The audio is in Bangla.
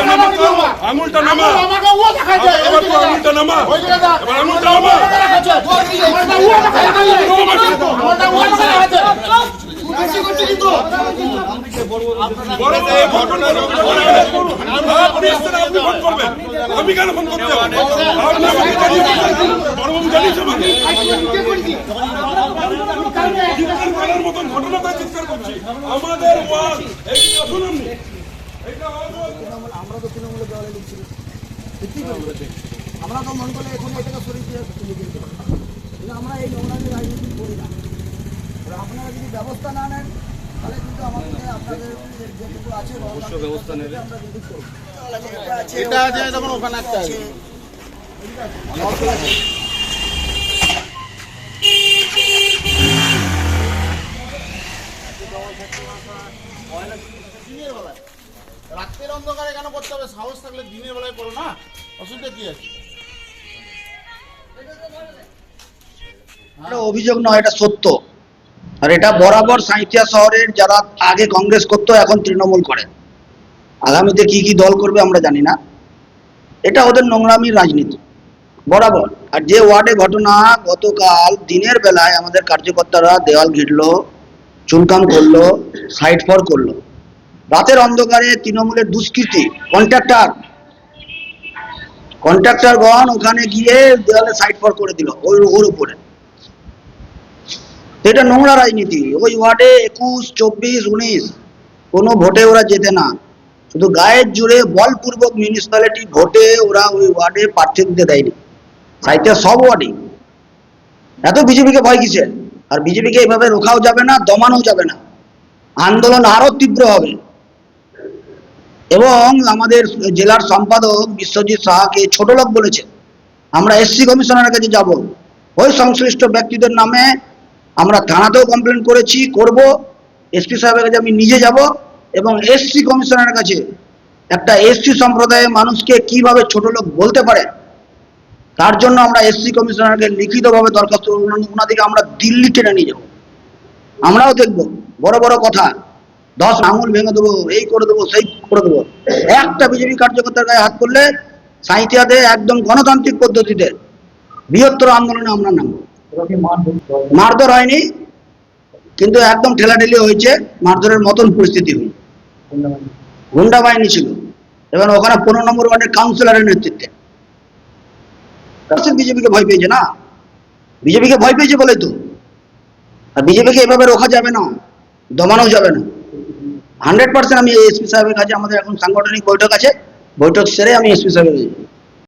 আঙুলটা নামা আঙুলটা নামা আঙুলটা নামা আমি কেন ফোন করতে। আমাদের আওয়াজ আমরা তো তৃণমূলের দেওয়ালে লিখছি। আমরা তো মন করলে এখন এটাকে দিয়ে দিতে পারি। কিন্তু আমরা এই নোংরামি রাজনীতি করি না। আপনারা যদি ব্যবস্থা না নেন তাহলে কিন্তু আমাদের আপনাদের যেটুকু আছে অবশ্য ব্যবস্থা নেবে। আমরা কিন্তু করব। এটা আছে এটা তখন ওখানে একটা আছে। বেলায় রাত্রের অন্ধকারে কেন করতে হবে? সাহস থাকলে দিনের বেলায় করো না। অসুবিধা কি আছে? অভিযোগ নয়, এটা সত্য। আর এটা বরাবর সাঁইথিয়া শহরের যারা আগে কংগ্রেস করতো, এখন তৃণমূল করে। আগামীতে কি কি দল করবে আমরা জানি না। এটা ওদের নোংরামির রাজনীতি। বরাবর। আর যে ওয়ার্ডে ঘটনা গতকাল দিনের বেলায় আমাদের কার্যকর্তারা দেওয়াল ঘিরলো চুনকাম করল, সাইড ফর করল। রাতের অন্ধকারে তৃণমূলের দুষ্কৃতি কন্ট্রাক্টর কন্ট্রাক্টরগণ ওখানে গিয়ে দেওয়ালে সাইড ফর করে দিল ওই ওর উপরে। এটা নোংরা রাজনীতি। ওই ওয়ার্ডে একুশ, চব্বিশ, উনিশ, কোনো ভোটে ওরা যেতে না। শুধু গায়ের জুড়ে বলপূর্বক মিউনিসিপ্যালিটি ভোটে ওরা ওই ওয়ার্ডে প্রার্থী দিতে দেয়নি। সাহিত্যের সব ওয়ার্ডে। এত বিজেপিকে ভয় কিসে আর বিজেপিকে এভাবে রোখাও যাবে না দমানো যাবে না। আন্দোলন আরও তীব্র হবে। এবং আমাদের জেলার সম্পাদক বিশ্বজিৎ সাহাকে ছোট লোক বলেছে। আমরা এসসি কমিশনারের কাছে যাব। ওই সংশ্লিষ্ট ব্যক্তিদের নামে আমরা থানাতেও কমপ্লেন করেছি, করব। এসপি সাহেবের কাছে আমি নিজে যাব এবং এসসি কমিশনারের কাছে একটা এসসি সম্প্রদায়ের মানুষকে কীভাবে ছোট লোক বলতে পারে, তার জন্য আমরা এসসি কমিশনারকে লিখিতভাবে দরখাস্ত ওনাদেরকে আমরা দিল্লি টেনে নিয়ে যাব। আমরাও দেখব। বড় বড় কথা। দশ আঙুল ভেঙে দেবো, এই করে দেবো, সেই করে দেবো। একটা বিজেপি কার্যকর্তার গায়ে হাত করলে সাঁইথিয়াতে একদম গণতান্ত্রিক পদ্ধতিতে বৃহত্তর আন্দোলনে আমরা নামবো। মারধর হয়নি, কিন্তু একদম ঠেলাঠেলি হয়েছে, মারধরের মতন পরিস্থিতি হয়েছে গুন্ডা বাহিনী ছিল এবং ওখানে পনেরো নম্বর ওয়ার্ডের কাউন্সিলরের নেতৃত্বে। বিজেপিকে ভয় পেয়েছে না? বিজেপিকে ভয় পেয়েছে বলে তো। আর বিজেপিকে এভাবে রোখা যাবে না, দমানো যাবে না। হান্ড্রেড পার্সেন্ট আমি এসপি সাহেবের কাছে আমাদের এখন সাংগঠনিক বৈঠক আছে বৈঠক সেরে আমি এসপি সাহেবের।